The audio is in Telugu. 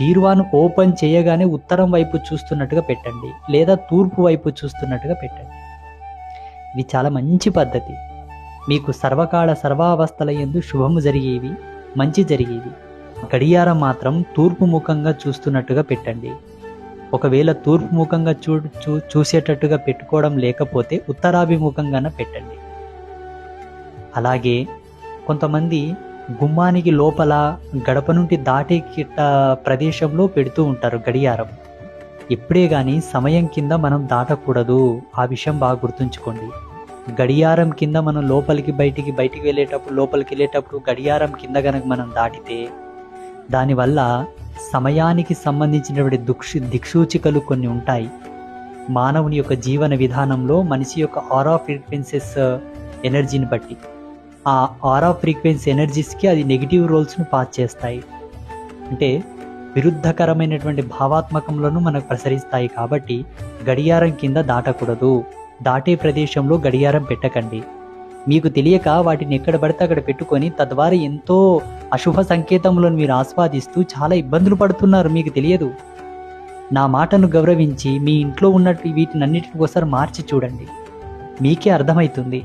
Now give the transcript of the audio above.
బీరువాను ఓపెన్ చేయగానే ఉత్తరం వైపు చూస్తున్నట్టుగా పెట్టండి లేదా తూర్పు వైపు చూస్తున్నట్టుగా పెట్టండి. ఇది చాలా మంచి పద్ధతి. మీకు సర్వకాల సర్వావస్థల ఎందు శుభము జరిగేవి మంచి జరిగేవి. గడియారం మాత్రం తూర్పు ముఖంగా చూస్తున్నట్టుగా పెట్టండి. ఒకవేళ తూర్పు ముఖంగా చూ చూ చూసేటట్టుగా పెట్టుకోవడం లేకపోతే ఉత్తరాభిముఖంగానే పెట్టండి. అలాగే కొంతమంది గుమ్మానికి లోపల గడప నుండి దాటే కిట్ట ప్రదేశంలో పెడుతూ ఉంటారు గడియారం. ఇప్పుడే కానీ సమయం కింద మనం దాటకూడదు. ఆ విషయం బాగా గుర్తుంచుకోండి. గడియారం కింద మనం లోపలికి బయటికి బయటికి వెళ్ళేటప్పుడు లోపలికి వెళ్ళేటప్పుడు గడియారం కింద కనుక మనం దాటితే దానివల్ల సమయానికి సంబంధించినటువంటి దుక్ష దిక్సూచికలు కొన్ని ఉంటాయి. మానవుని యొక్క జీవన విధానంలో మనిషి యొక్క ఆరా ఫ్రీక్వెన్సెస్ ఎనర్జీని బట్టి. ఆ ఆరా ఫ్రీక్వెన్సీ ఎనర్జీస్కి అది నెగిటివ్ రోల్స్ను పాస్ చేస్తాయి. అంటే విరుద్ధకరమైనటువంటి భావాత్మకంలోనూ మనకు ప్రసరిస్తాయి కాబట్టి గడియారం కింద దాటకూడదు. దాటే ప్రదేశంలో గడియారం పెట్టకండి. మీకు తెలియక వాటిని ఎక్కడ పడితే అక్కడ పెట్టుకొని తద్వారా ఎంతో అశుభ సంకేతములను మీరు ఆస్వాదిస్తూ చాలా ఇబ్బందులు పడుతున్నారు. మీకు తెలియదు. నా మాటను గౌరవించి మీ ఇంట్లో ఉన్నట్టు వీటినన్నిటిని ఒకసారి మార్చి చూడండి. మీకే అర్థమవుతుంది